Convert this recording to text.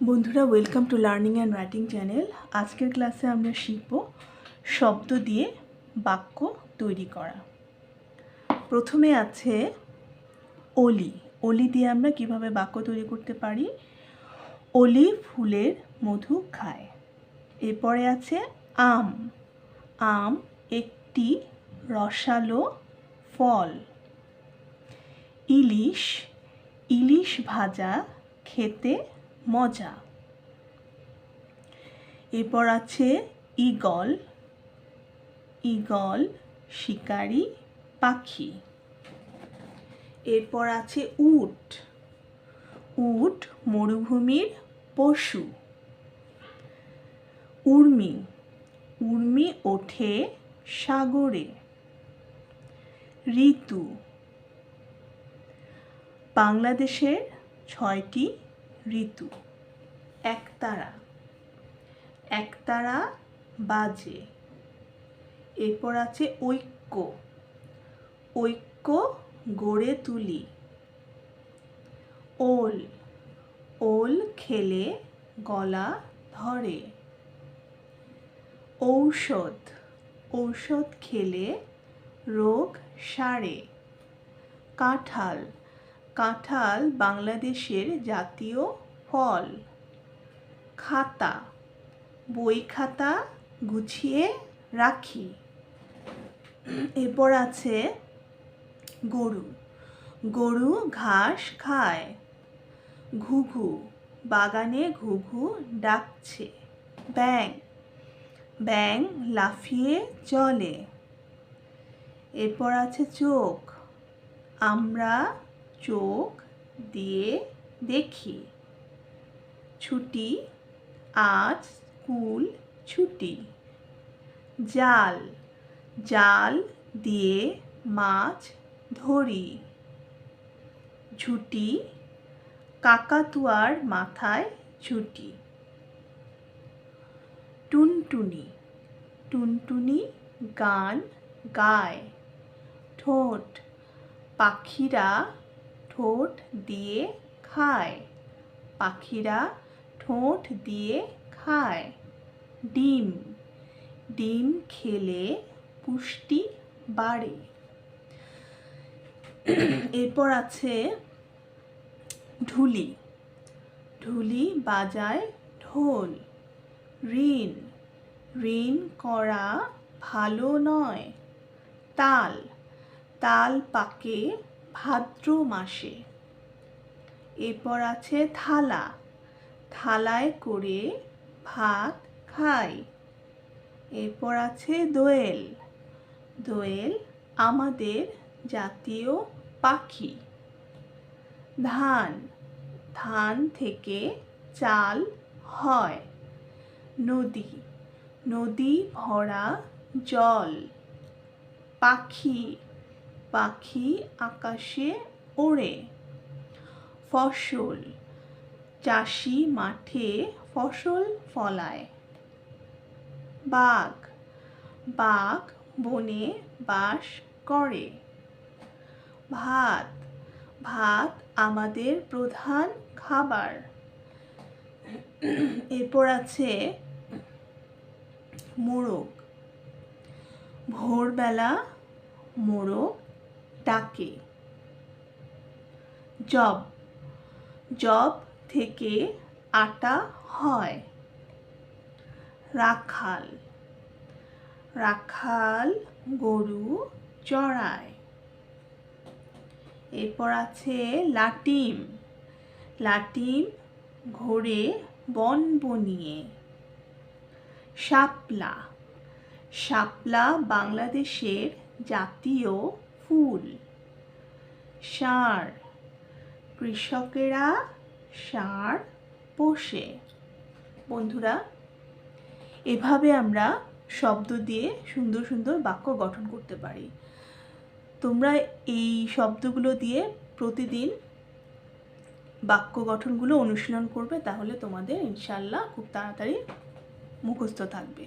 বন্ধুরা welcome to learning and writing channel আজকের ক্লাসে আমরা শিখব শব্দ দিয়ে বাক্য তৈরি করা। প্রথমে আছে অলি। অলি দিয়ে আমরা কীভাবে বাক্য তৈরি করতে পারি? অলি ফুলের মধু খায়। এরপরে আছে আম। আম একটি রসালো ফল। ইলিশ। ইলিশ ভাজা খেতে মজা। এরপর আছে ইগল ইগল শিকারি, পাখি। এরপর আছে উট উট মরুভূমির পশু। উর্মি উর্মি ওঠে সাগরে। ঋতু, বাংলাদেশের ছয়টি ঋতু। একতারা। একতারা বাজে। এরপর আছে ঐক্য। ঐক্য গড়ে তুলি। ওল। ওল খেলে গলা ধরে। ঔষধ। ঔষধ খেলে রোগ সারে। কাঁঠাল। কাঁঠাল বাংলাদেশের জাতীয় ফল। খাতা। বই খাতা গুছিয়ে রাখি। এরপর আছে গরু। গরু ঘাস খায়। ঘুঘু। বাগানে ঘুঘু ডাকছে। ব্যাং ব্যাং লাফিয়ে চলে। এরপর আছে চোখ। আমরা চোখ দিয়ে দেখি। ছুটি, আজ স্কুল ছুটি। জাল জাল দিয়ে মাছ ধরি। ঝুটি, কাকাতুয়ার মাথায় ঝুটি। টুনটুনি টুনটুনি গান গায়। ঠোঁট, পাখিরা ঠোঁট দিয়ে খায়। পাখিরা ঠোঁট দিয়ে খায়। ডিম। ডিম খেলে পুষ্টি বাড়ে। এরপর আছে ঢুলি। ঢুলি বাজায় ঢোল। ঋণ। ঋণ করা ভালো নয়। তাল। তাল পাকে ভাদ্র মাসে এরপর আছে থালা। থালায় করে ভাত খাই। এরপর আছে দোয়েল। দোয়েল আমাদের জাতীয় পাখি। ধান। ধান থেকে চাল হয়। নদী। নদী ভরা জল। পাখি। পাখি আকাশে ওড়ে। ফসল। চাষি মাঠে ফসল ফলায়। বাঘ বাঘ বনে বাস করে। ভাত ভাত আমাদের প্রধান খাবার। এরপর আছে মোরগ। ভোরবেলা মোরগ ডাকে। জব জব থেকে আটা হয়। রাখাল। রাখাল গরু চড়ায়। এরপর আছে লাটিম। লাটিম ঘোরে বন বনিয়ে। শাপলা। শাপলা বাংলাদেশের জাতীয় ফুল। ষাঁড়। কৃষকেরা ষাঁড় পোষে। বন্ধুরা, এভাবে আমরা শব্দ দিয়ে সুন্দর সুন্দর বাক্য গঠন করতে পারি। তোমরা এই শব্দগুলো দিয়ে প্রতিদিন বাক্য গঠনগুলো অনুশীলন করবে, তাহলে তোমাদের ইনশাল্লাহ খুব তাড়াতাড়ি মুখস্থ থাকবে।